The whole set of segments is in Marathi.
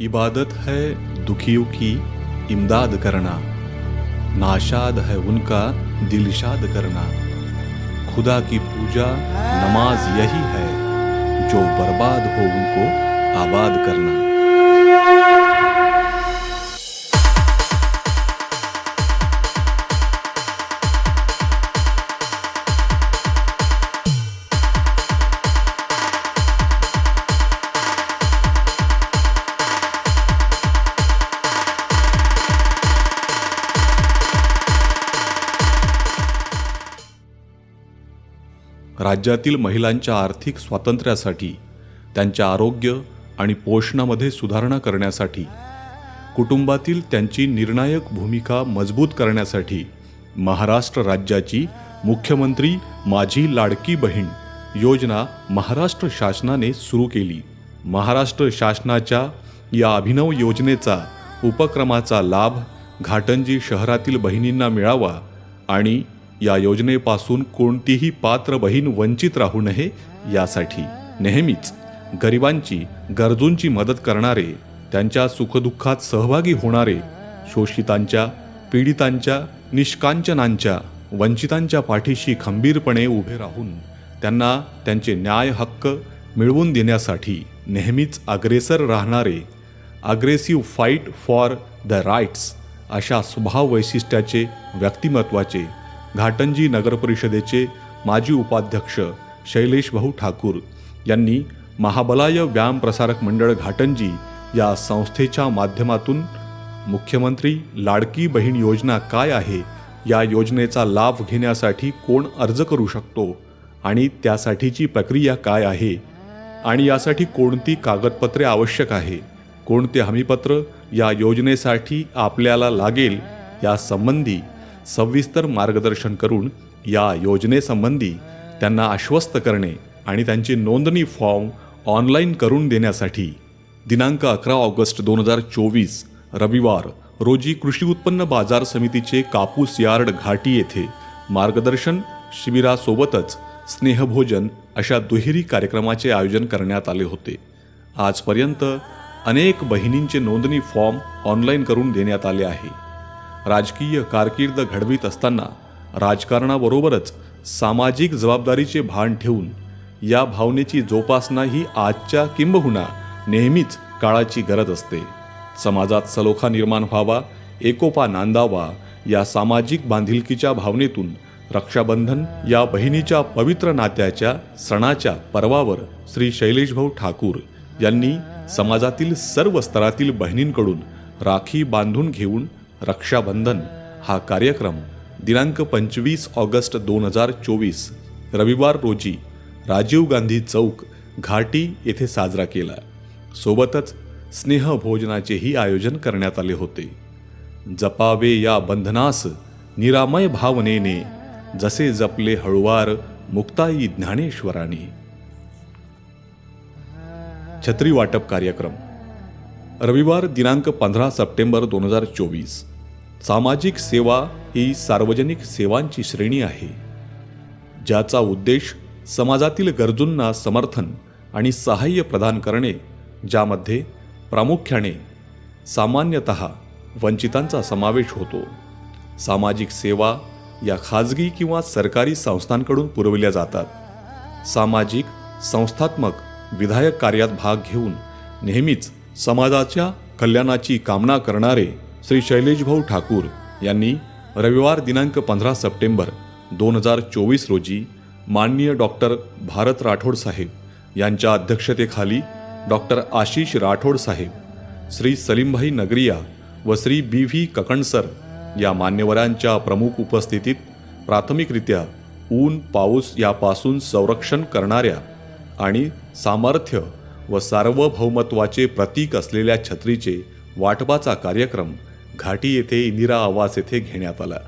इबादत है दुखियों की इमदाद करना। नाशाद है उनका दिलशाद करना। खुदा की पूजा नमाज़ यही है, जो बर्बाद हो उनको आबाद करना। राज्यातील महिलांच्या आर्थिक स्वातंत्र्यासाठी त्यांच्या आरोग्य आणि पोषणामध्ये सुधारणा करण्यासाठी कुटुंबातील त्यांची निर्णायक भूमिका मजबूत करण्यासाठी महाराष्ट्र राज्याची मुख्यमंत्री माझी लाडकी बहीण योजना महाराष्ट्र शासनाने सुरू केली. महाराष्ट्र शासनाच्या या अभिनव योजनेचा उपक्रमाचा लाभ घाटंजी शहरातील बहिणींना मिळावा आणि या योजनेपासून कोणतीही पात्र बहीण वंचित राहू नये यासाठी नेहमीच गरिबांची गरजूंची मदत करणारे त्यांच्या सुखदुःखात सहभागी होणारे शोषितांच्या पीडितांच्या निष्कांचनांच्या वंचितांच्या पाठीशी खंबीरपणे उभे राहून त्यांना त्यांचे न्याय हक्क मिळवून देण्यासाठी नेहमीच अग्रेसर राहणारे aggressive fight for the rights अशा स्वभाव वैशिष्ट्याचे व्यक्तिमत्वाचे घाटंजी नगरपरिषदेचे माजी उपाध्यक्ष शैलेश भाऊ ठाकूर यांनी महाबलाय व्यायाम प्रसारक मंडळ घाटंजी या संस्थेच्या माध्यमातून मुख्यमंत्री लाडकी बहीण योजना काय आहे या योजनेचा लाभ घेण्यासाठी कोण अर्ज करू शकतो आणि त्यासाठीची प्रक्रिया काय आहे आणि यासाठी कोणती कागदपत्रे आवश्यक आहे कोणते हमीपत्र या योजनेसाठी आपल्याला लागेल या संबंधी सविस्तर मार्गदर्शन करून या योजनेसंबंधी त्यांना आश्वस्त करणे आणि त्यांची नोंदणी फॉर्म ऑनलाईन करून देण्यासाठी दिनांक अकरा ऑगस्ट दोन हजार चोवीस रविवार रोजी कृषी उत्पन्न बाजार समितीचे कापूस यार्ड घाटी येथे मार्गदर्शन शिबिरासोबतच स्नेहभोजन अशा दुहेरी कार्यक्रमाचे आयोजन करण्यात आले होते. आजपर्यंत अनेक बहिणींचे नोंदणी फॉर्म ऑनलाईन करून देण्यात आले आहे. राजकीय कारकीर्द घडवीत असताना राजकारणाबरोबरच सामाजिक जबाबदारीचे भान ठेवून या भावनेची जोपासना ही आजच्या किंबहुना नेहमीच काळाची गरज असते. समाजात सलोखा निर्माण व्हावा एकोपा नांदावा या सामाजिक बांधिलकीच्या भावनेतून रक्षाबंधन या बहिणीच्या पवित्र नात्याच्या सणाच्या पर्वावर श्री शैलेशभाऊ ठाकूर यांनी समाजातील सर्व स्तरातील बहिणींकडून राखी बांधून घेऊन रक्षाबंधन हा कार्यक्रम दिनांक पंचवीस ऑगस्ट दोन हजार चोवीस रविवार रोजी राजीव गांधी चौक घाटी येथे साजरा केला. सोबतच स्नेहभोजनाचेही आयोजन करण्यात आले होते. जपावे या बंधनास निरामय भावनेने जसे जपले हळुवार मुक्ताई ज्ञानेश्वराने. छत्री वाटप कार्यक्रम रविवार दिनांक पंधरा सप्टेंबर दोन हजार चोवीस. सामाजिक सेवा ही सार्वजनिक सेवांची श्रेणी आहे. ज्याचा उद्देश समाजातील गरजूंना समर्थन आणि सहाय्य प्रदान करणे ज्यामध्ये प्रामुख्याने सामान्यतः वंचितांचा समावेश होतो. सामाजिक सेवा या खाजगी किंवा सरकारी संस्थांकडून पुरविल्या जातात. सामाजिक संस्थात्मक विधायक कार्यात भाग घेऊन नेहमीच समाजाच्या कल्याणाची कामना करणारे श्री शैलेशभाऊ ठाकूर यांनी रविवार दिनांक पंधरा सप्टेंबर दोन हजार चोवीस रोजी माननीय डॉक्टर भारत राठोड साहेब यांच्या अध्यक्षतेखाली डॉक्टर आशिष राठोड साहेब श्री सलीमभाई नगरिया व श्री बी व्ही ककणसर या मान्यवरांच्या प्रमुख उपस्थितीत प्राथमिकरित्या ऊन पाऊस यापासून संरक्षण करणाऱ्या आणि सामर्थ्य व सार्वभौमत्वाचे प्रतीक असलेल्या छत्रीचे वाटपाचा कार्यक्रम घाटी येथे इंदिरा आवास येथे घेण्यात आला.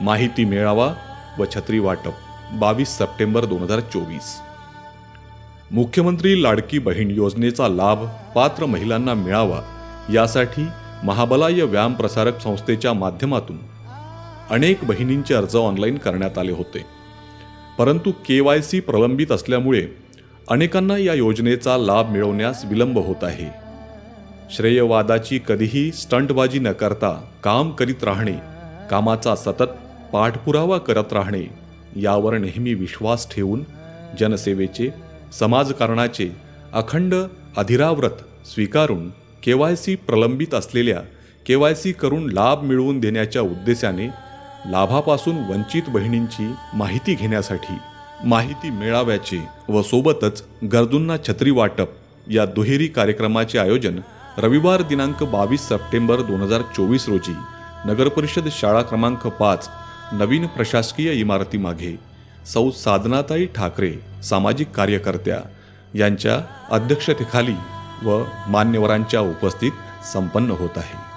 माहिती मेळावा व छत्री वाटप बावीस सप्टेंबर दोन हजार चोवीस. मुख्यमंत्री लाडकी बहीण योजनेचा लाभ पात्र महिलांना मिळावा यासाठी महाबलाय व्यायाम प्रसारक संस्थेच्या माध्यमातून अनेक बहिणींचे अर्ज ऑनलाईन करण्यात आले होते. परंतु के वाय सी प्रलंबित असल्यामुळे अनेकांना या योजनेचा लाभ मिळवण्यास विलंब होत आहे. श्रेयवादाची कधीही स्टंटबाजी न करता काम करीत राहणे कामाचा सतत पाठपुरावा करत राहणे यावर नेहमी विश्वास ठेवून जनसेवेचे समाजकारणाचे अखंड अधिराव्रत स्वीकारून के वाय सी प्रलंबित असलेल्या के वाय सी करून लाभ मिळवून देण्याच्या उद्देशाने लाभापासून वंचित बहिणींची माहिती घेण्यासाठी माहिती मेळाव्याचे व सोबतच गरजूंना छत्री वाटप या दुहेरी कार्यक्रमाचे आयोजन रविवार दिनांक बावीस सप्टेंबर दोन हजार चोवीस रोजी नगरपरिषद शाळा क्रमांक पाच नवीन प्रशासकीय इमारतीमागे सौ साधनाताई ठाकरे सामाजिक कार्यकर्त्या यांच्या अध्यक्षतेखाली व मान्यवरांच्या उपस्थित संपन्न होत आहे.